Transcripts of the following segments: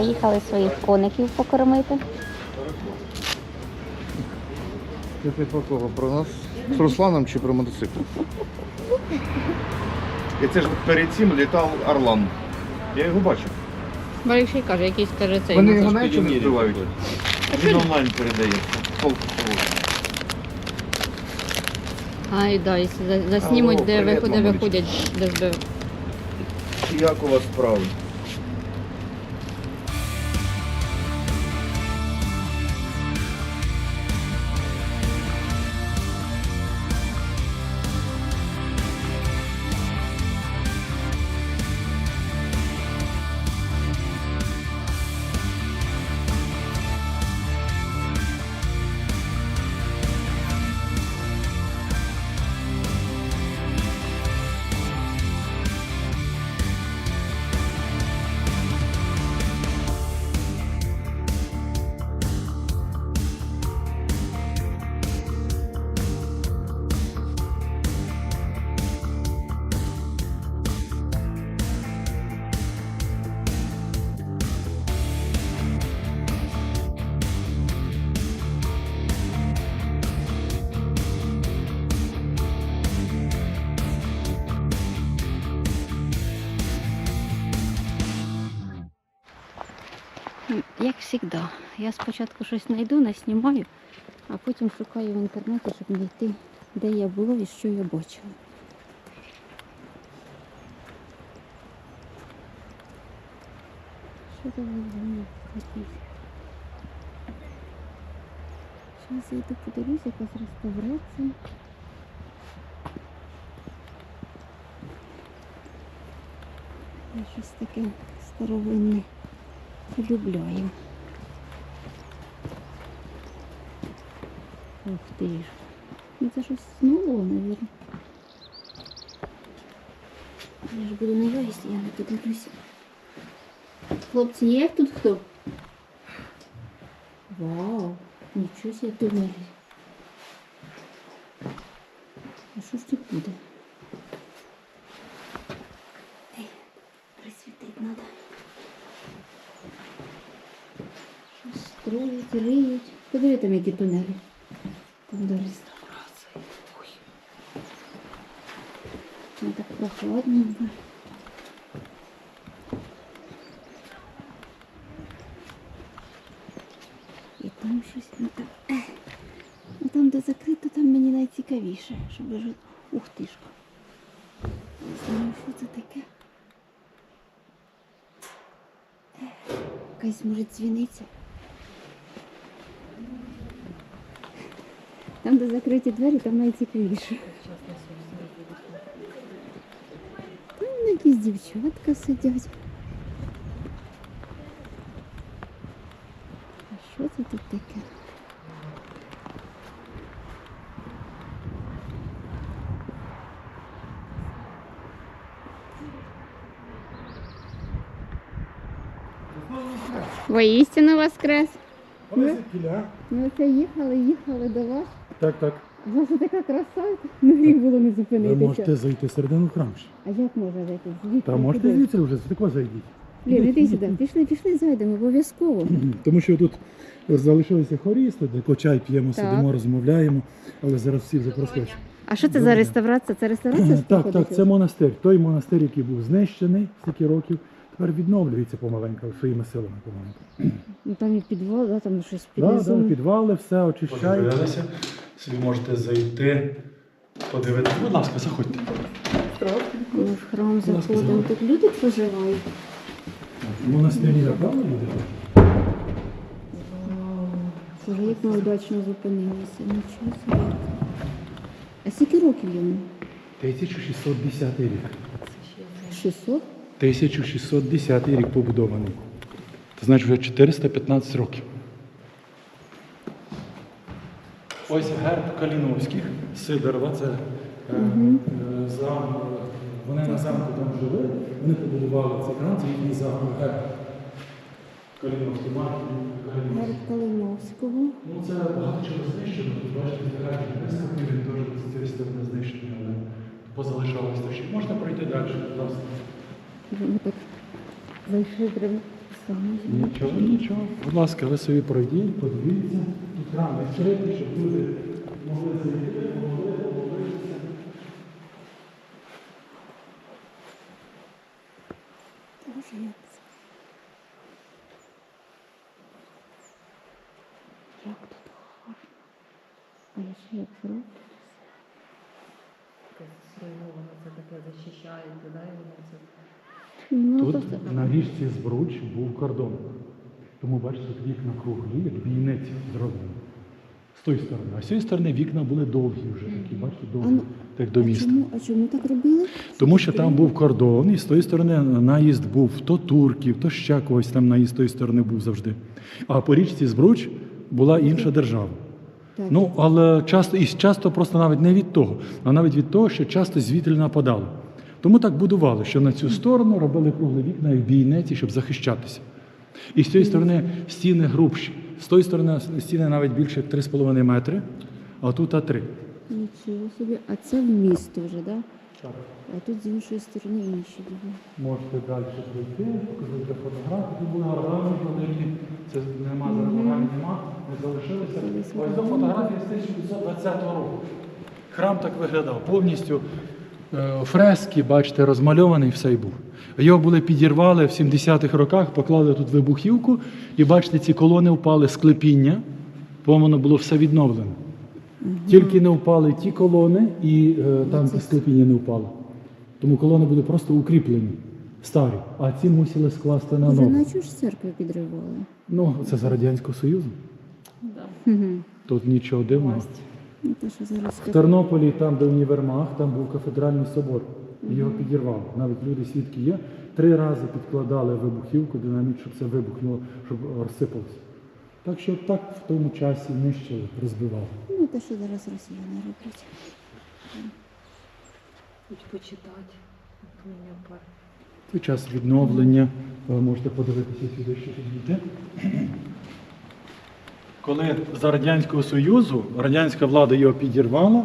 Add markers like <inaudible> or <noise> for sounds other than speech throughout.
Заїхали своїх коників покормити. Ти про кого? Про нас? З Русланом чи про мотоцикл? І це ж перед цим літав Орлан. Я його бачив. Марик ще й каже, якийсь каже цей. Вони ну, його навіть не збивають. Він онлайн передає. Ай, да, якщо заснімуть, де виходи виходять, де збив. Як у вас справи? Я спочатку щось знайду, наснімаю, а потім шукаю в інтернеті, щоб знайти, де я була і що я бачила. Що воно якийсь? Зараз я йду подивлюсь, якась реставрація. Я щось таке старовинне полюбляю. Ух ти ж. Ну це щось з мабуть. Я ж буду на йогі, я не подивлюся. Хлопці, є тут хто? Вау, нічого себе тунель. щось, ну там, ех. ну там де закрито, там мені найцікавіше, щоб вже... Ух ти ж. Не знаю, що це таке. Ех, Якась може дзвіниця. Там, де закриті двері, там найцікавіше. Там якісь дівчатка сидять. А що це тут таке? Воістину воскрес. Ми, ми це їхали, їхали до вас. Так, так. У вас така краса, ну гріх було не Ви зупинитися. можете зайти всередину в храм. ще. А як можна зайти? Звідки? Та можете звідси вже, тако зайдіть. Блін, іди сюди. Пішли, пішли, зайдемо, обов'язково. <clears throat> Тому що тут залишилися хорісти, де чай п'ємо, Так. сидимо, розмовляємо, але зараз всі вже проскочать. А що це за реставрація? Це реставрація? <clears throat> Так, проходить? так, це монастир. Той монастир, який був знищений стільки років, тепер відновлюється помаленьку, своїми силами помаленьку. Ну там і підвал, да, там щось Да, да, підвали, все очищається. Собі можете зайти, подивитися. Будь ласка, заходьте. Ми в храм ласка, заходимо. Тут люди проживають. Монастирі, направо люди? Боже, як ми удачно зупинилися. Нічого собі. А скільки років йому? 1610 рік. 600? 1610 рік побудований. Це значить вже 415 років. Ось герб Каліновських, Сидорова, це е, е, зам, е, вони на замку там жили, вони побудували цей храм, це їхній замок герб. Каліновський марки Каліновський. Герб Калиновського. Ну це багато чого знищено. Тут бачите, фотографії виставки, він теж з цієї сторони знищений, але позалишалось. Так що можна пройти далі, будь ласка. Ми так зайшли прямо само. Нічого, нічого. Будь ласка, ви собі пройдіть, подивіться. Тут храм відкритий, щоб люди могли зайти, могли помолитися. Боже, як це? Як тут гарно. А я ще як зроблю. Це таке захищає, да, і воно це. Ну, Тут то на річці Збруч був кордон. Тому бачите, тут вікна круглі, як війниці зроблені. З тої сторони. А з цієї сторони вікна були довгі вже такі, бачите, довгі, ну, так до міста. чому, а чому так робили? Тому що там був кордон, і з тої сторони наїзд був то турків, то ще когось там наїзд з тої сторони був завжди. А по річці Збруч була інша держава. Ну, але часто, і часто просто навіть не від того, а навіть від того, що часто звідти нападали. Тому так будували, що на цю сторону робили круглі вікна як бійниці, щоб захищатися. І з цієї сторони стіни грубші. З тої сторони стіни навіть більше 3,5 метри, а тут А3. Нічого собі. А це в місто вже, так? А тут з іншої сторони інші. Можете далі пройти, показати фотографії. Тут були органи великі, це нема зараз органів нема, не залишилися. Ось до фотографії з 1920 року. Храм так виглядав повністю. Е, Фрески, бачите, розмальований все й був. Його були підірвали в 70-х роках, поклали тут вибухівку, і бачите, ці колони впали з клепіння, по-моєму, було все відновлено. Тільки не впали ті колони, і е, там ці склепіння не впало. Тому колони були просто укріплені, старі, а ці мусили скласти на нову. на чого ж церкви підривали? Ну, це за Радянського Союзу. Мгм. Тут нічого дивного. Ну, В. Тернополі, там, де універмаг, там був кафедральний собор. І Його підірвали. Навіть люди свідки є. Три рази підкладали вибухівку, динаміт, щоб це вибухнуло, щоб розсипалося. Так що так в тому часі нищили, розбивали. Ну, те, що зараз росіяни роблять. Хоч почитати. Мене пар. Це час відновлення. Ви можете подивитися сюди, що тут йде. Коли за Радянського Союзу радянська влада його підірвала,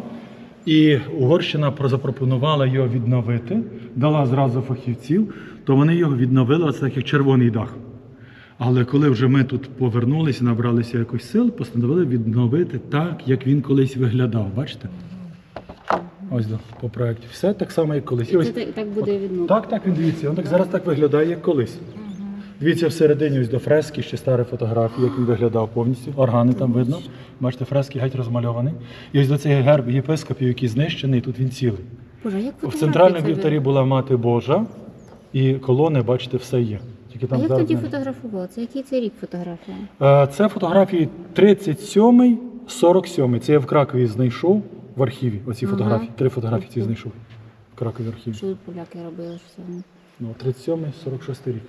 і Угорщина запропонувала його відновити, дала зразу фахівців, то вони його відновили, оце так як червоний дах. Але коли вже ми тут повернулися, набралися якось сил, постановили відновити так, як він колись виглядав. Бачите? Ось да, по проєкті. Все так само, як колись. І І ось це так, так буде відновлено. так, так, він дивіться. Він так зараз так виглядає, як колись. Дивіться, всередині ось до фрески, ще старі фотографії, як він виглядав повністю. Органи там видно. Бачите, фрески геть розмальовані. І ось до цей герб єпископів, який знищений, тут він цілий. Боже, як В центральному вівтарі була мати Божа, і колони, бачите, все є. Тільки А там як тоді фотографували? Це який це рік фотографія? Е, Це фотографії 37 47 Це я в Кракові знайшов в архіві. Оці Ага. фотографії. Три фотографії ці знайшов в Кракові архіві. Що поляки робили? Що це? Ну, 37 46 рік.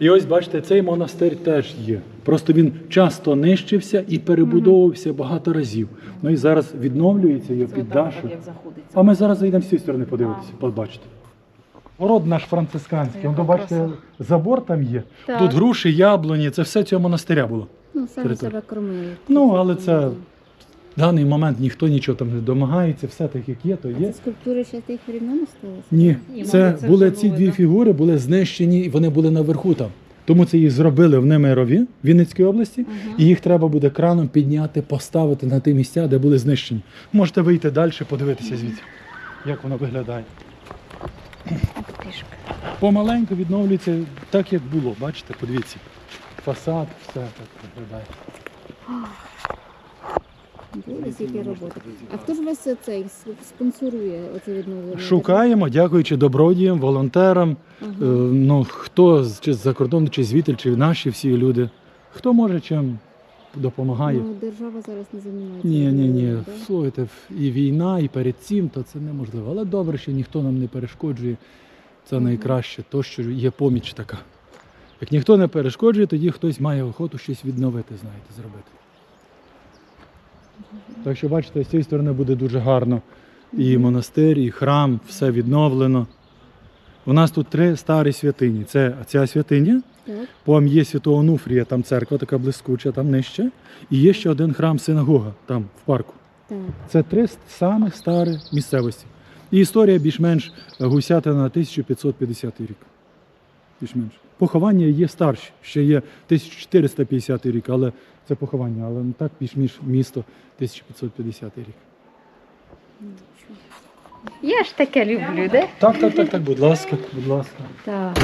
І ось бачите, цей монастир теж є. Просто він часто нищився і перебудовувався багато разів. Ну і зараз відновлюється його під Дашу. А ми зараз зайдемо з цієї сторони подивитися, побачите. Город наш францисканський. Вон, бачите, забор там є. Так. Тут груші, яблуні, це все цього монастиря було. Ну, самі Територія. себе кормили. Ну, але це в даний момент ніхто нічого там не домагається, все так, як є, то А є. це скульптури ще тих времен осталися? Ні, Ні, це мабуть, це були вже ці були, дві да. фігури, були знищені, і вони були наверху там. Тому це їх зробили в Немирові, Вінницькій області, і їх треба буде краном підняти, поставити на ті місця, де були знищені. Можете вийти далі, подивитися звідси, як воно виглядає. Помаленьку відновлюється так, як було. Бачите, подивіться. Фасад, все так виглядає. Буде стільки роботи. А хто ж вас цей спонсорує оце відновлення? Шукаємо, дякуючи добродіям, волонтерам. Ага. Е, Ну, хто з- чи з-за кордону, чи звідти, чи наші всі люди. Хто може чим допомагає. Ну, держава зараз не займається. Ні, ні, ні. відновленням, да? Слухайте, і війна, і перед цим, то це неможливо. Але добре, що ніхто нам не перешкоджує. Це найкраще, то, що є поміч така. Як ніхто не перешкоджує, тоді хтось має охоту щось відновити, знаєте, зробити. Так що, бачите, з цієї сторони буде дуже гарно. І монастир, і храм, все відновлено. У нас тут три старі святині. Це ця святиня, Потім є Святого Онуфрія, там церква така блискуча, там нижче. І є ще один храм синагога там в парку. Це три самих старі місцевості. І історія більш-менш гусятина 1550 рік. Більш-менш. Поховання є старші, ще є 1450 рік, але це поховання, але не так більш-менш місто 1550 рік. Я ж таке люблю, де? Так, так, так, так, будь ласка, будь ласка. Так.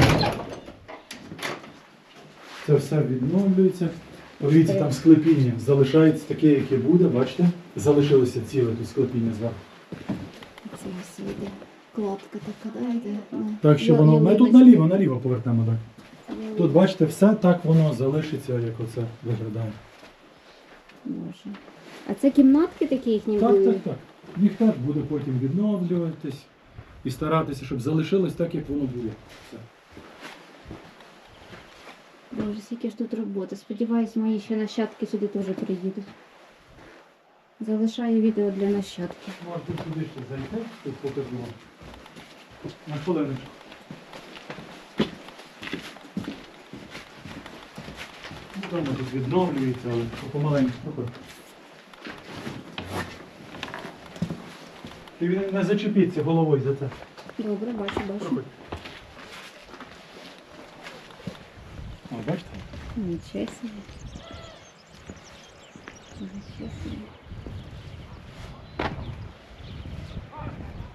Це все відновлюється. Подивіться, там склепіння залишається таке, яке буде, бачите? Залишилося ціле тут склепіння зверху. Це ось йде кладка така, да, йде. на Так що я- воно. Ми тут наліво, наліво повернемо так. Тут бачите, все так воно залишиться, як оце виглядає. Боже. А це кімнатки такі їхні Так, були? так, так. Теж буде потім відновлюватись і старатися, щоб залишилось так, як воно було. Все. Боже, скільки ж тут роботи. Сподіваюсь, мої ще нащадки сюди теж приїдуть. Залишаю відео для нащадків. Ну, а тут сюди ще зайти, тут покажу вам. На хвилиночку. Ну, там тут відновлюється, але помаленьку. Ти не- не зачепіться головою за це. Добре, бачу, бачу. О, бачите? Нічого собі. Нічого собі.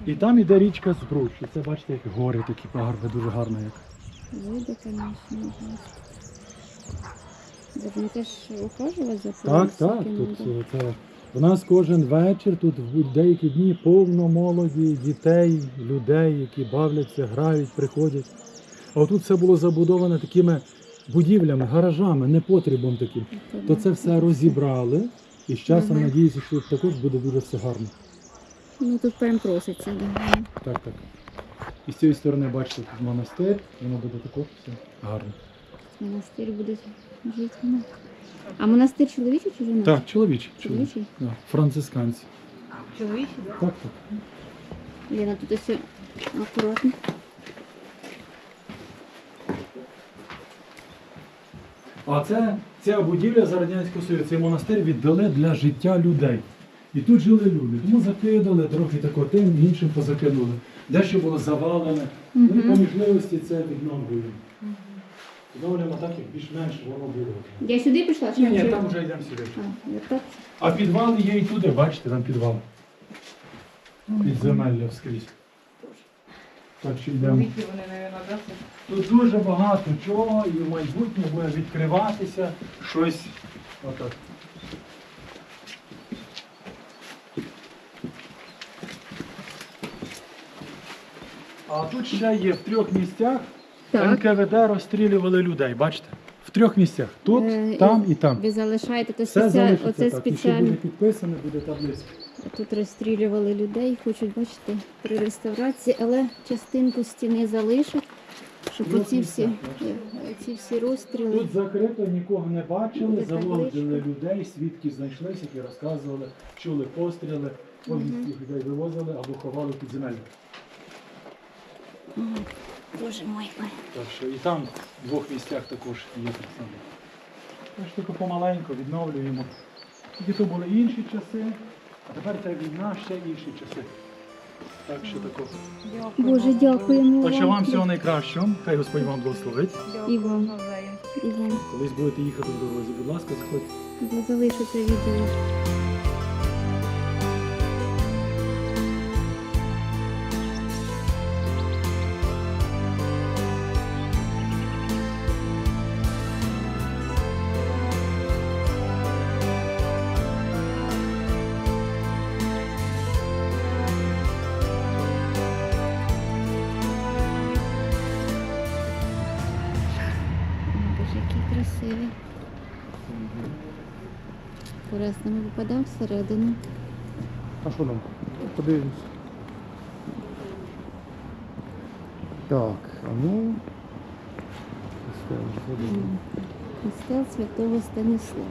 І там іде річка Збруч. І це бачите, як гори такі пагорби, дуже гарно як. Види, звісно, ужасно. Боже, ну це ж Так, так. Тут е, це у нас кожен вечір, тут в деякі дні повно молоді, дітей, людей, які бавляться, грають, приходять. А отут все було забудоване такими будівлями, гаражами, непотрібом таким. То це все розібрали. І з часом надіюся, що тут також буде дуже все гарно. Ну тут прям проситься, да. Так, так. І з цієї сторони, бачите, тут монастир, воно буде також все гарно. Монастир буде жити. А монастир чоловічий чи жіночий? Так, чоловічий. чоловічий. Чоловічий? Да, францисканці. Чоловічі, так? Так, так. Лена, тут все акуратно. А це ця будівля за Радянського Союзу, цей монастир віддали для життя людей. І тут жили люди. Тому закидали, трохи тако тим, іншим позакинули. Дещо було завалене. Ну і по можливості це відновлюємо. Відновлюємо так, як більш-менш воно було. Я сюди пішла? чи Ні, ні, там вже йдемо сюди. А? А підвал є і туди, бачите, там підвал. Підземелля вскрізь. Так що йдемо. Віки вони, мабуть, да? Тут дуже багато чого і в майбутньому буде відкриватися щось отак. А тут ще є в трьох місцях Так. НКВД розстрілювали людей, бачите? В трьох місцях. Тут, Е, там і там. Ви залишаєте то Все спеціально, залишиться оце так. І що спеціально. буде підписано, буде таблиця. Тут розстрілювали людей, хочуть бачити при реставрації, але частинку стіни залишать, щоб Ну, оці всі, так, е, ці всі розстріли. Тут закрито, нікого не бачили, Буде табличка. людей, свідки знайшлися, які розказували, чули постріли, повністю людей вивозили або ховали в підземелля. Боже мой. Так що і там в двох місцях також є так само. Ми ж тільки помаленьку відновлюємо. Тоді то були інші часи, а тепер ця війна ще інші часи. Так що тако. Боже, дякуємо Так що вам всього найкращого. Хай Господь вам благословить. І вам. І вам. Колись будете їхати в дорозі, будь ласка, заходьте. Залишу це відео. Раз всередину. А що нам? Подивимось. Так, а ну. Костел святого Станіслава.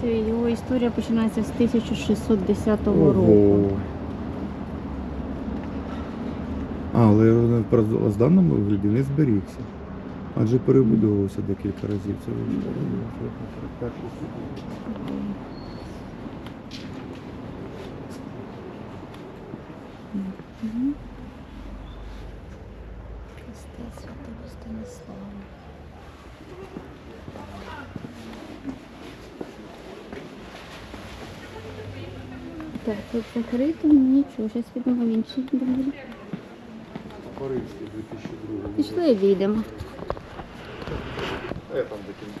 Собі, Його історія починається з 1610 року. Ого. А, але в первозданному вигляді не зберігся. Адже перебудовувався декілька разів. Це перший суд. Христа Святого Станіслава. Так, тут закрито, нічого, зараз підемо в інший. Парижський 2002 Пішли, відемо. Е, там такі.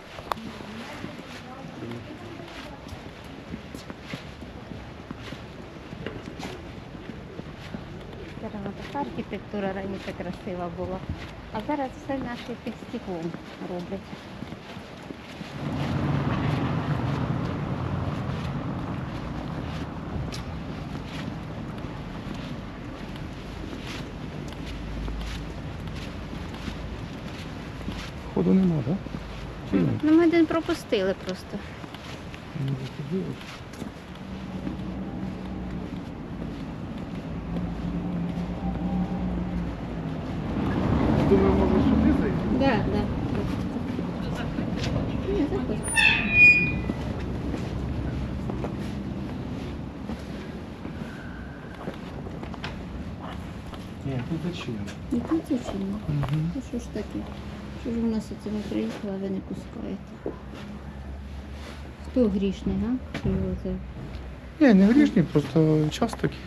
Така архітектура раніше красива була. А зараз все наші під стеклом роблять. пропустили просто. Ну, заходили. Думаю, може сюди зайти? Так, так. Ні, заходь. Ні, тут зачинено. І тут зачинено. Угу. Ну що ж таке? Що ж ви нас цим приїхали, а ви не пускаєте? Хто грішний, га? Що його це? Ні, не грішні, просто час такий.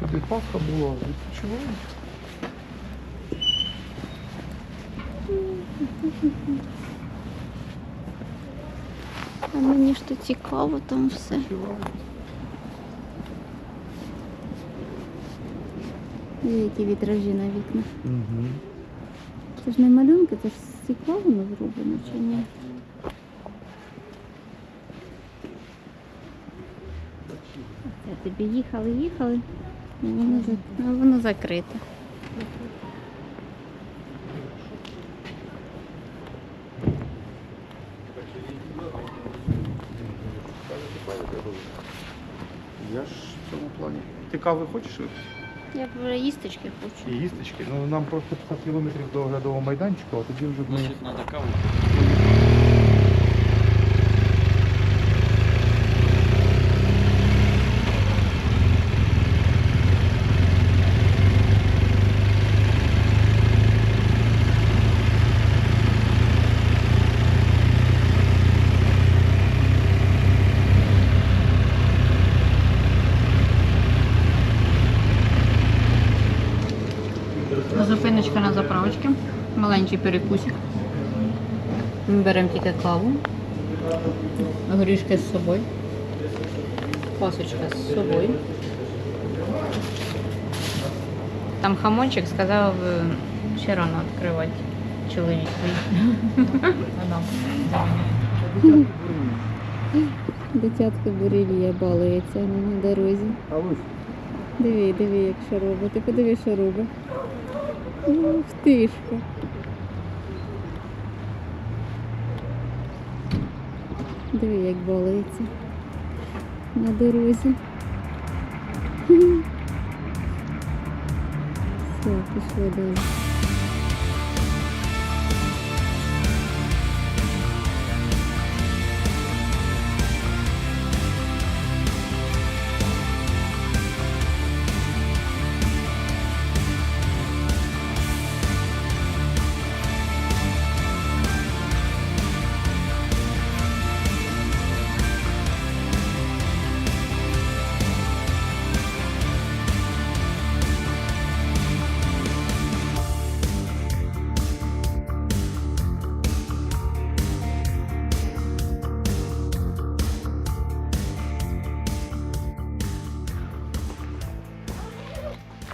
Туди Пасха була, відпочивають. А мені ж то цікаво там все. Відпочивають. Є які вітражі на вікнах. Угу. Це ж не малюнки, це ж з стекла воно зроблено чи ні? Це тобі їхали, їхали, і воно, а воно закрите. Я ж в цьому плані. Ти кави хочеш? Я вже їсточки хочу. І їсточки. Ну нам просто 50 кілометрів до оглядового майданчика, а тоді вже ми. Значит, надо кого? Маленький перекусик. Ми беремо тільки каву, горішки з собою, пасочка з собою. Там хамончик сказав, е, ще рано відкривати чоловік Дитятко буревія балується на дорозі. Диви, диви, як що робить. Ти подиви, що робить. Ух тишка. Диви, як болиться на дорозі. Все, пішло далі.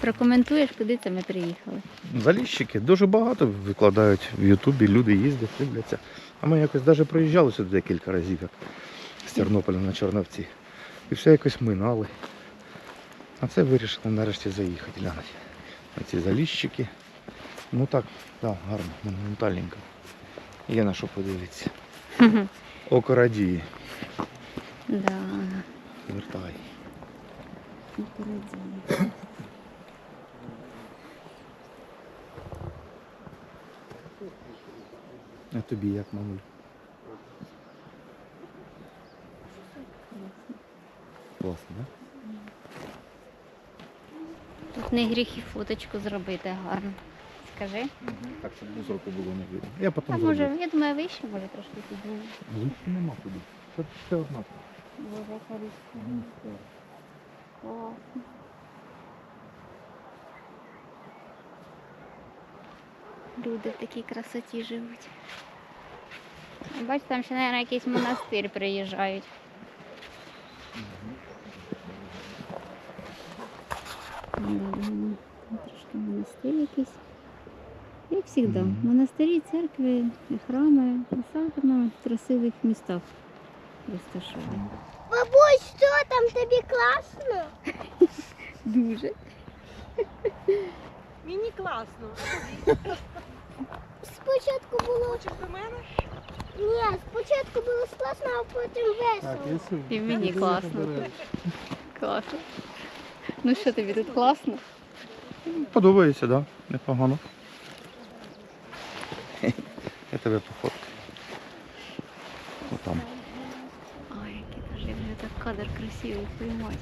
Прокоментуєш, куди це ми приїхали? Заліщики дуже багато викладають в Ютубі, люди їздять, дивляться. А ми якось навіть проїжджали сюди декілька разів, як з Тернополя на Чорновці. І все якось минали. А це вирішили нарешті заїхати, глянути. На ці заліщики. Ну так, так, гарно, монументальненько. Є на що подивитися. <laughs> Око радіє. Да, Вертай. Україні. А тобі як, мамуль? Класно, так? Тут не гріх і фоточку зробити гарно. Скажи. Так, щоб мусорку було не видно. Я потім А зроблю. може, я думаю, вище, може трошки підіймемо. Вище нема куди. Це все одна. Боже, яка різниця. Класно. Люди в такій красоті живуть. Бач, там ще, мабуть, якийсь монастир приїжджають. Да, да, да. Там трошки монастир якийсь. Як завжди, Мгм. монастирі, церкви, і храми на самих красивих містах розташовані. Бабусь, що там тобі класно? Дуже. Мені класно. Спочатку було. Хочеш до мене? Ні, спочатку було класно, а потім весело. І мені класно. Класно. Ну що тобі тут класно? Подобається, так? Да? Непогано. Я тебе пофоткаю. Отам. Ой, який так кадр красивий поймать.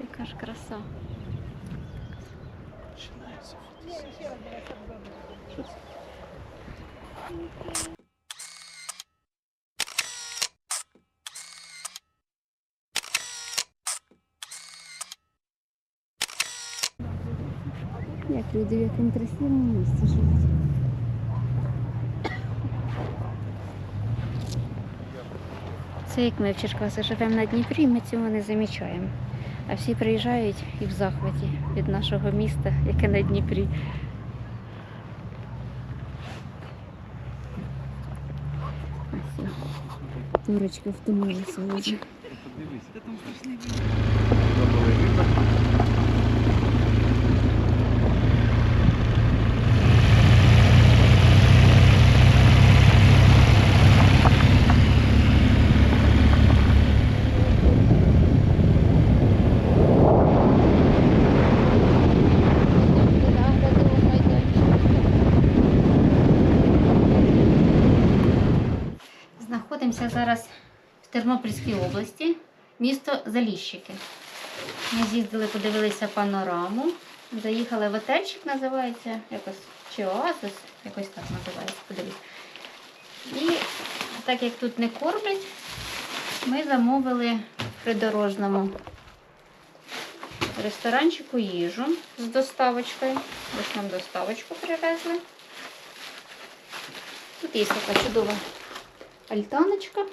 Яка ж краса. Як люди в якому красивому місці живуть. Це як ми в Черкасах живемо на Дніпрі, ми цього не замічаємо. А всі приїжджають і в захваті від нашого міста, яке на Дніпрі. Ось. о. Турочка втомилася. Сьогодні. Знаходимося зараз в Тернопільській області, місто Заліщики. Ми з'їздили, подивилися панораму, заїхали в отельчик, називається якось чи оазис, якось так називається, подивіться. І так як тут не кормлять, ми замовили в придорожному ресторанчику їжу з доставочкою. Ось нам доставочку привезли. Тут є така чудова альтаночка.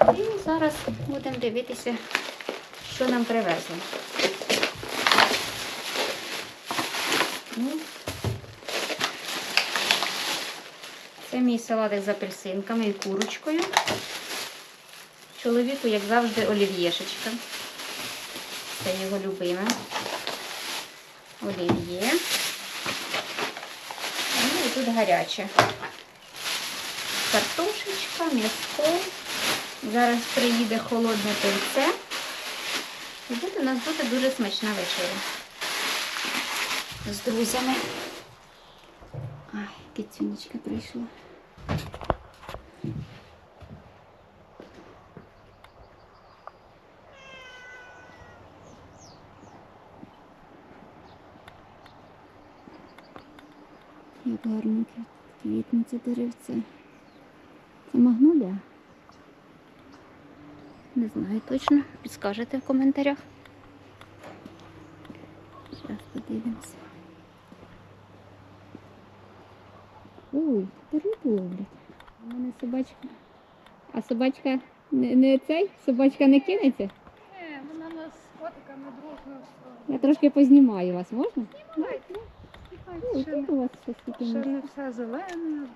І зараз будемо дивитися, що нам привезли. Ну, Це мій салатик з апельсинками і курочкою. Чоловіку, як завжди, олів'єшечка. Це його любиме. Олів'є. Ну і тут гаряче картошечка, м'яско. Зараз приїде холодне тельце. І буде у нас буде дуже смачна вечеря. З друзями. Ай, кицюнечка прийшла. Як гарно квітнеться деревце. Це магнолія? Не знаю точно. Підскажете в коментарях. Зараз подивимося. Ой, та рибу ловлять. У мене собачка. А собачка не, не цей? Собачка не кинеться? Ні, вона нас з котиками дружно. Я трошки познімаю вас, можна? Знімайте. Ой, тут у вас все таки. ще не все зелене.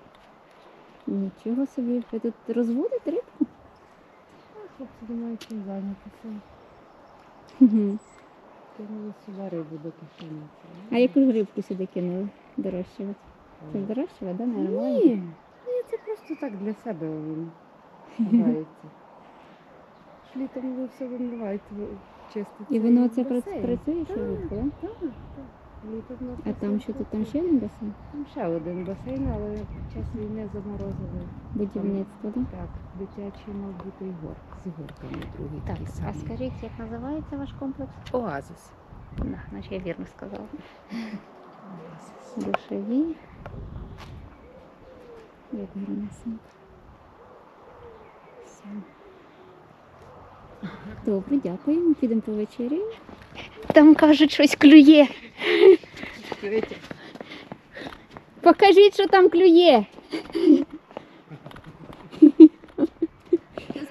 Нічого собі. Ви тут розводите рибку? Хлопці думають, чим зайнятися. Кинули сюди рибу до кишені. А яку ж рибку сюди кинули? Дорощувати? Це ж дорощувати, да? Нормально? Ні, ні, це просто так для себе він грається. Літом ви все вимиваєте, чистите. І воно це працює, що Так. Так, так. Літом на А там що тут там ще один басейн? Там ще один басейн, але під час війни заморозили. Будівництво, так? Так, дитячий мав бути і гор, з горками другий. Так, такий а самий. скажіть, як називається ваш комплекс? Оазис. Да, значить я вірно сказала. Оазис. Душові. Як гарнесенько. Все. Добре, дякую. Ми підемо по вечері. Там кажуть, щось клює. Покажіть, що там клює.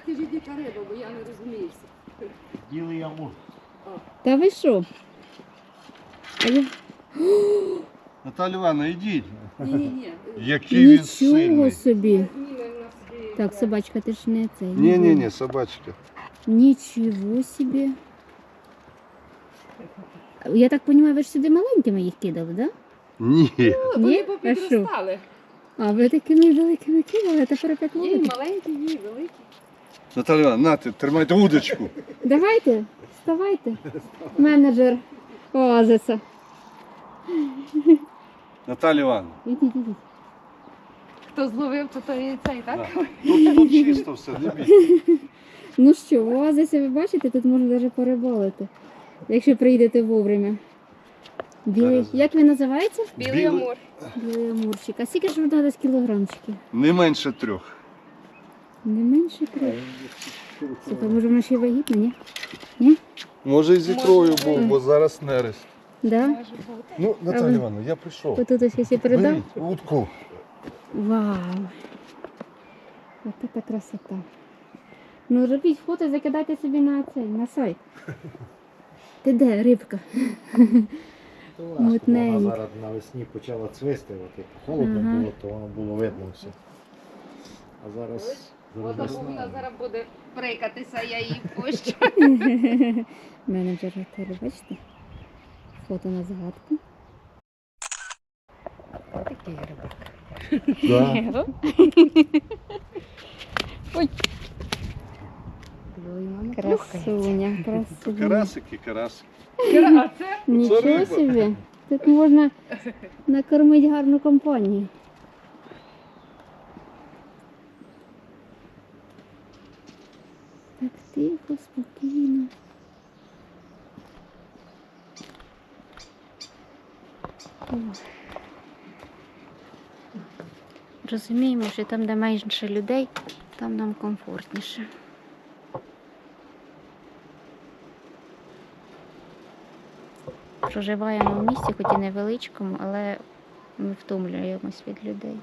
Скажіть, яка риба, бо я не розуміюся. Білий амур. Та ви що? А я... Наталя Івановна, йдіть. Ні-ні-ні. Який він Нічого сильний. собі. Ні, в нас є- Так, собачка, ти ж не цей. не Ні, ні, знаю. ні, собачка. Нічого собі. Я так розумію, ви ж сюди маленькими їх кидали, так? Да? Ні. Ні? Вони попідростали. А ви такими великими кидали, а тепер опять і маленькі, є і великі. Наталя Івановна, нате, тримайте удочку. Давайте, вставайте. Менеджер Оазиса. Наталя Івановна. Ідіть, ідіть. Хто зловив, то той і цей, так? Тут, тут чисто все, не бійся. Ну що, в Оазисі ви бачите, тут можна навіть порибалити, якщо прийдете вовремя. Білий, Зараз. як він називається? Білий Білий. амур. Білий амурчик. А скільки ж воно десь кілограмчиків? Не менше трьох. Не менше трьох. Слухай, може вона ще й вагітна, ні? Може і з ікрою був, бо зараз нерест. Да? Може бути. Ну, Але- Наталя Івановна, я прийшов. Отут ось я передав. Беріть удку. Вау! Ось така красота. Ну робіть фото, закидайте собі на цей, на сайт. Ти де, рибка? Вона зараз навесні почала цвісти, от як холодно Ага. було, то воно було видно все. А зараз, зараз весна. зараз буде прикатися, я її пущу. <laughs> Менеджер готелю, бачите? Фото на згадку. Такий рибак. Да. <laughs> <laughs> Красуня, красуня. Карасики, карасики. А це <laughs> Нічого риба. собі. Тут можна накормити гарну компанію. Так тихо, спокійно. О. Розуміємо, що там, де менше людей, там нам комфортніше. Проживаємо в місті, хоч і невеличкому, але ми втомлюємось від людей.